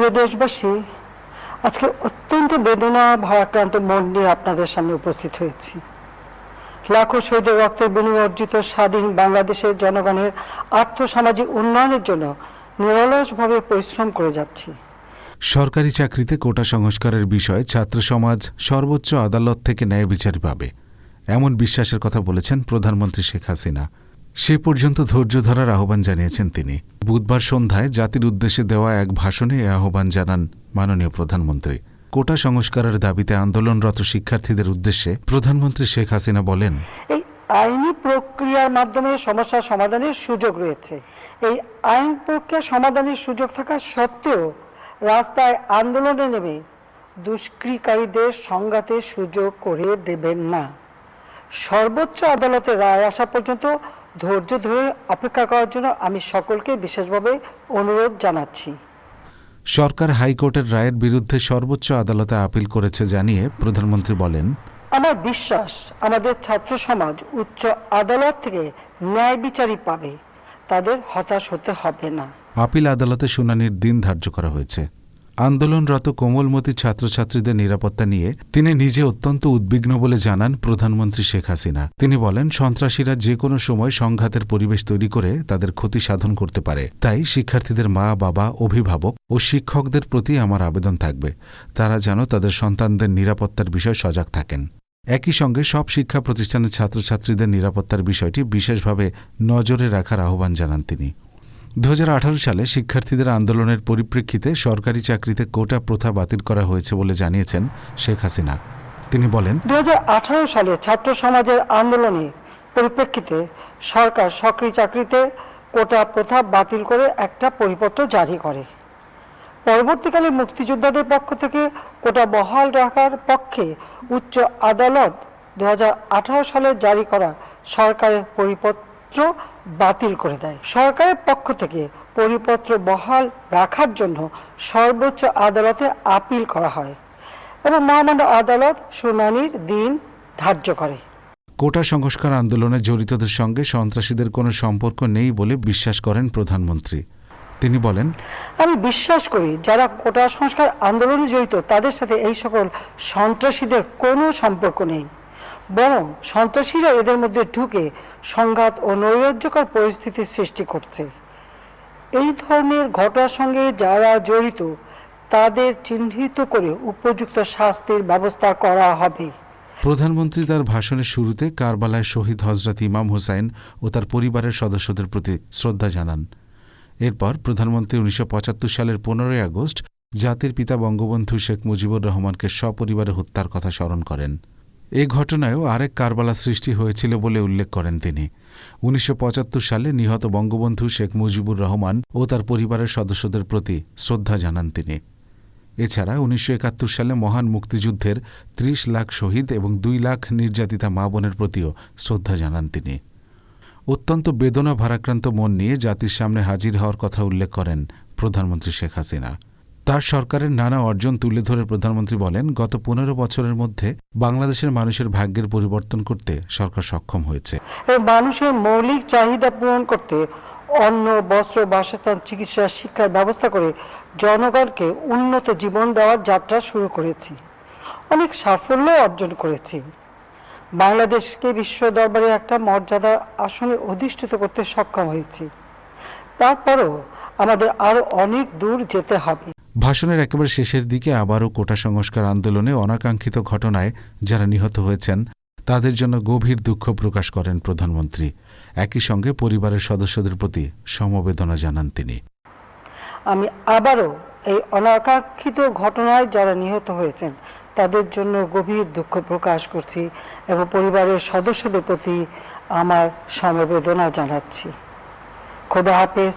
প্রিয় দেশবাসী আজকে অত্যন্ত বেদনা ভারাক্রান্ত মন নিয়ে আপনাদের সামনে উপস্থিত হয়েছি। লাখো শহীদের রক্তের বিনিময়ে অর্জিত স্বাধীন বাংলাদেশের জনগণের আর্থসামাজিক উন্নয়নের জন্য নিরলসভাবে পরিশ্রম করে যাচ্ছি। সরকারি চাকরিতে কোটা সংস্কারের বিষয়ে ছাত্র সমাজ সর্বোচ্চ আদালত থেকে ন্যায় বিচার পাবে, এমন বিশ্বাসের কথা বলেছেন প্রধানমন্ত্রী শেখ হাসিনা। সে পর্যন্ত ধৈর্য ধরার আহ্বান জানিয়েছেন তিনি। বুধবার সন্ধ্যায় জাতির উদ্দেশ্যে দেওয়া এক ভাষণে এ আহ্বান জানান মাননীয় প্রধানমন্ত্রী। কোটা সংস্কারের দাবিতে আন্দোলনরত শিক্ষার্থীদের উদ্দেশ্যে প্রধানমন্ত্রী শেখ হাসিনা বলেন, এই আইনি প্রক্রিয়ার মাধ্যমে সমস্যা সমাধানের সুযোগ রয়েছে। এই আইন প্রক্রিয়া সমাধানের সুযোগ থাকা সত্ত্বেও রাস্তায় আন্দোলনে নেমে দুষ্কৃকারীদের সংঘাতের সুযোগ করে দেবেন না। সর্বোচ্চ আদালতের রায় আসা পর্যন্ত ধৈর্য ধরে অপেক্ষা করার জন্য আমি সকলকে বিশেষভাবে অনুরোধ জানাচ্ছি। সরকার হাইকোর্টের রায়ের বিরুদ্ধে সর্বোচ্চ আদালতে আপিল করেছে জানিয়ে প্রধানমন্ত্রী বলেন আমার বিশ্বাস আমাদের ছাত্র সমাজ উচ্চ আদালত থেকে ন্যায় বিচারই পাবে। তাদের হতাশ হতে হবে না। আপিল আদালতে শুনানির দিন ধার্য করা হয়েছে। আন্দোলনরত কোমলমতি ছাত্রছাত্রীদের নিরাপত্তা নিয়ে তিনি নিজে অত্যন্ত উদ্বিগ্ন বলে জানান প্রধানমন্ত্রী শেখ হাসিনা। তিনি বলেন, সন্ত্রাসীরা যে কোনো সময় সংঘাতের পরিবেশ তৈরি করে তাদের ক্ষতি সাধন করতে পারে। তাই শিক্ষার্থীদের মা, বাবা, অভিভাবক ও শিক্ষকদের প্রতি আমার আবেদন থাকবে। তারা যেন তাদের সন্তানদের নিরাপত্তার বিষয়ে সজাগ থাকেন। একই সঙ্গে সব শিক্ষা প্রতিষ্ঠানের ছাত্রছাত্রীদের নিরাপত্তার বিষয়টি বিশেষভাবে নজরে রাখার আহ্বান জানান তিনি। দুহাজার আঠারো সালে শিক্ষার্থীদের আন্দোলনের পরিপ্রেক্ষিতে সরকারি চাকরিতে কোটা প্রথা বাতিল করা হয়েছে বলে জানিয়েছেন শেখ হাসিনা। তিনি বলেন, দুহাজার আঠারো সালে ছাত্র সমাজের আন্দোলনে পরিপ্রেক্ষিতে সরকার সক্রিয় চাকরিতে কোটা প্রথা বাতিল করে একটা পরিপত্র জারি করে। পরবর্তীকালে মুক্তিযোদ্ধাদের পক্ষ থেকে কোটা বহাল রাখার পক্ষে উচ্চ আদালত দু হাজার আঠারো সালে জারি করা সরকারের পরিপত্র বাতিল করে দেয়। সরকারের পক্ষ থেকে পরিপত্র বহাল রাখার জন্য সর্বোচ্চ আদালতে আপিল করা হয় এবং মহামান্য আদালত শুনানির দিন ধার্য করে। কোটা সংস্কার আন্দোলনে জড়িতদের সঙ্গে সন্ত্রাসীদের কোনো সম্পর্ক নেই বলে বিশ্বাস করেন প্রধানমন্ত্রী। তিনি বলেন আমি বিশ্বাস করি যারা কোটা সংস্কার আন্দোলনে জড়িত তাদের সাথে এই সকল সন্ত্রাসীদের কোনো সম্পর্ক নেই। বরং সন্ত্রাসীরা এদের মধ্যে ঢুকে সংঘাত ও নৈরাজ্যকর পরিস্থিতির সৃষ্টি করছে। এই ধরনের ঘটনার সঙ্গে যারা জড়িত, তাদের চিহ্নিত করে উপযুক্ত শাস্তির ব্যবস্থা করা হবে। প্রধানমন্ত্রী তার ভাষণের শুরুতে কারবালায় শহীদ হজরত ইমাম হোসাইন ও তার পরিবারের সদস্যদের প্রতি শ্রদ্ধা জানান। এরপর প্রধানমন্ত্রী উনিশশো পঁচাত্তর সালের পনেরোই আগস্ট জাতির পিতা বঙ্গবন্ধু শেখ মুজিবুর রহমানকে সপরিবারে হত্যার কথা স্মরণ করেন। এ ঘটনায়ও আরেক কারবালা সৃষ্টি হয়েছিল বলে উল্লেখ করেন তিনি। উনিশশো পঁচাত্তর সালে নিহত বঙ্গবন্ধু শেখ মুজিবুর রহমান ও তার পরিবারের সদস্যদের প্রতি শ্রদ্ধা জানান তিনি। এছাড়া উনিশশো একাত্তর সালে মহান মুক্তিযুদ্ধের ত্রিশ লাখ শহীদ এবং দুই লাখ নির্যাতিতা মা বোনের প্রতিও শ্রদ্ধা জানান তিনি। অত্যন্ত বেদনা ভারাক্রান্ত মন নিয়ে জাতির সামনে হাজির হওয়ার কথা উল্লেখ করেন প্রধানমন্ত্রী শেখ হাসিনা। তার সরকারের নানা অর্জন তুলে ধরে প্রধানমন্ত্রী বলেন, গত পনেরো বছরের মধ্যে বাংলাদেশের মানুষের ভাগ্যের পরিবর্তন করতে সরকার সক্ষম হয়েছে। মানুষের মৌলিক চাহিদা পূরণ করতে অন্ন, বস্ত্র, বাসস্থান, চিকিৎসা, শিক্ষার ব্যবস্থা করে জনগণকে উন্নত জীবন দেওয়ার যাত্রা শুরু করেছি। অনেক সাফল্য অর্জন করেছি। বাংলাদেশকে বিশ্ব দরবারে একটা মর্যাদার আসনে অধিষ্ঠিত করতে সক্ষম হয়েছি। তারপরও আমাদের আরও অনেক দূর যেতে হবে। ভাষণের একেবারে শেষের দিকে আবারও কোটা সংস্কার আন্দোলনে অনাকাঙ্ক্ষিত ঘটনায় যারা নিহত হয়েছেন, তাদের জন্য গভীর দুঃখ প্রকাশ করেন প্রধানমন্ত্রী। একই সঙ্গে পরিবারের সদস্যদের প্রতি সমবেদনা জানান তিনি। আমি আবারও এই অনাকাঙ্ক্ষিত ঘটনায় যারা নিহত হয়েছেন, তাদের জন্য গভীর দুঃখ প্রকাশ করছি এবং পরিবারের সদস্যদের প্রতি আমার সমবেদনা জানাচ্ছি। খোদা হাফেজ।